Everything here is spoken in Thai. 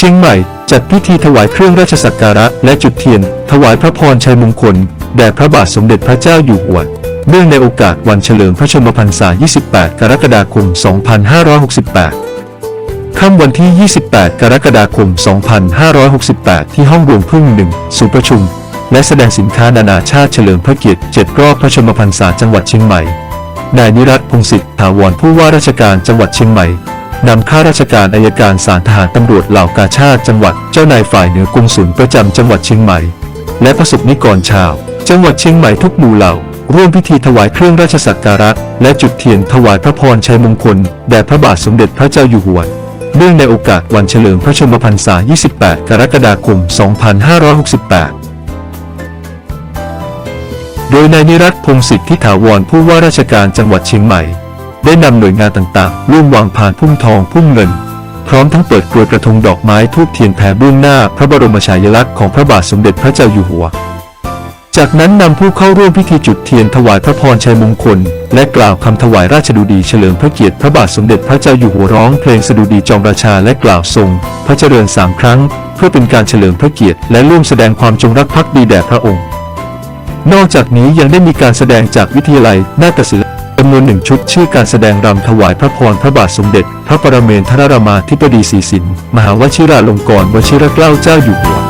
เชียงใหม่ จัดพิธีถวายเครื่องราชสักการะ และจุดเทียน ถวายพระพรชัยมงคล แด่พระบาทสมเด็จพระเจ้าอยู่หัวเนื่องในโอกาสวันเฉลิมพระชนมพรรษา 28 กรกฎาคม 2568 ค่ำวันที่ 28 กรกฎาคม 2568 ที่ห้องรวมพึ่งหนึ่งศูนย์ประชุม และแสดงสินค้านานาชาติเฉลิมพระเกียรติ 7 รอบพระชนมพรรษาจังหวัดเชียงใหม่ นายนิรัตน์พงศิษฐ์ถาวรผู้ว่าราชการจังหวัดเชียงใหม่ นำข้าราชการอายการศาลทหารตำรวจเหล่ากาชาติจังหวัดเจ้านายฝ่ายเหนือกรุงศุลประจำจังหวัดเชียงใหม่ และประสบนิกรชาว จังหวัดเชียงใหม่ทุกหมู่เหล่า ร่วมพิธีถวายเครื่องราชสักการะ และจุดเทียนถวายพระพรชัยมงคลแด่พระบาทสมเด็จพระเจ้าอยู่หัวเนื่องในโอกาสวันเฉลิมพระชนมพรรษา 28 กรกฎาคม 2568โดยนายนิรัตพงศิษฐ์ทิถาวรผู้ว่าราชการจังหวัดเชียงใหม่ ได้นำหน่วยงานต่างๆ ร่วมวางผ่านพุ่มทองพุ่มเงิน พร้อมทั้งเปิดกรวยกระทงดอกไม้ทูบเทียนแผ่เบื้องหน้าพระบรมฉายาลักษณ์ของพระบาทสมเด็จพระเจ้าอยู่หัว จากนั้นนำผู้เข้าร่วมพิธีจุดเทียนถวายพระพรชัยมงคล และกล่าวคำถวายราชดุดีเฉลิมพระเกียรติพระบาทสมเด็จพระเจ้าอยู่หัวร้องเพลงสดุดีจอมราชาและกล่าวทรง พระเจริญสามครั้ง เพื่อเป็นการเฉลิมพระเกียรติและร่วมแสดงความจงรักภักดีแด่พระองค์ นอกจากนี้ยังได้มีการแสดงจากวิทยาลัยนาฏศิลป์ จำนวนหนึ่งชุดชื่อการแสดงรำถวายพระพรพระบาทสมเด็จ พระปรเมนทรรามาธิบดีศรีสิน มหาวชิราลงกรณ์วชิรเกล้าเจ้าอยู่หัว